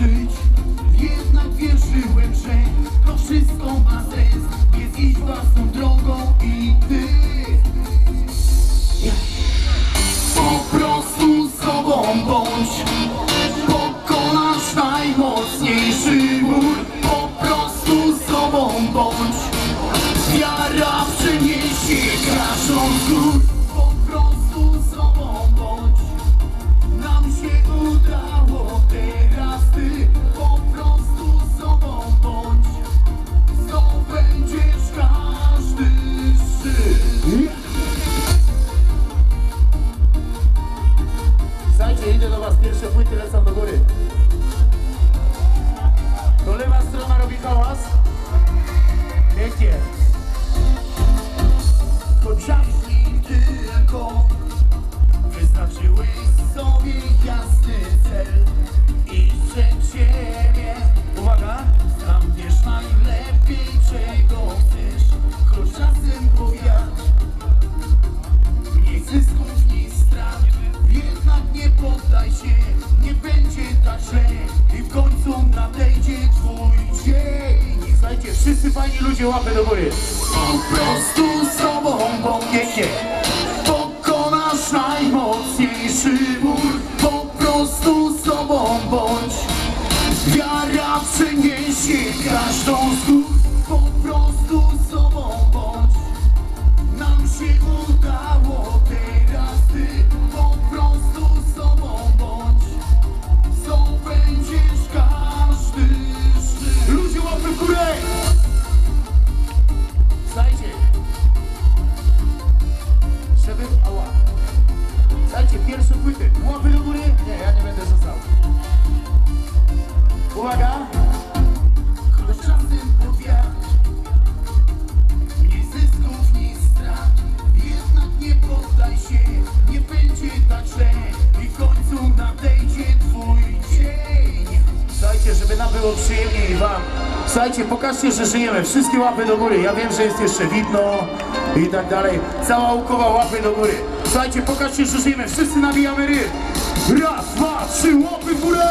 żyć. Jednak wierzyłem, że to wszystko ma sens. Jest iść własną drogą i ty. Po prostu z sobą bądź. Pokonasz najmocniejszy mur Po prostu z sobą bądź. Wiara przeniesie kraszą gór Lecą do góry. To lewa strona robi hałas. Pięknie. Wszyscy fajni ludzie łapy do góry. Po prostu z tobą bądź Pięknie. Pokonasz najmocniejszy ból Po prostu z tobą bądź. Wiara przeniesie każdą z Po prostu z tobą bądź. Nam się udało Było przyjemniej i wam. Słuchajcie, pokażcie, że żyjemy. Wszystkie łapy do góry. Ja wiem, że jest jeszcze widno i tak dalej. Cała łukowa łapy do góry. Słuchajcie, pokażcie, że żyjemy. Wszyscy nabijamy ryb. Raz, dwa, trzy, łapy w górę!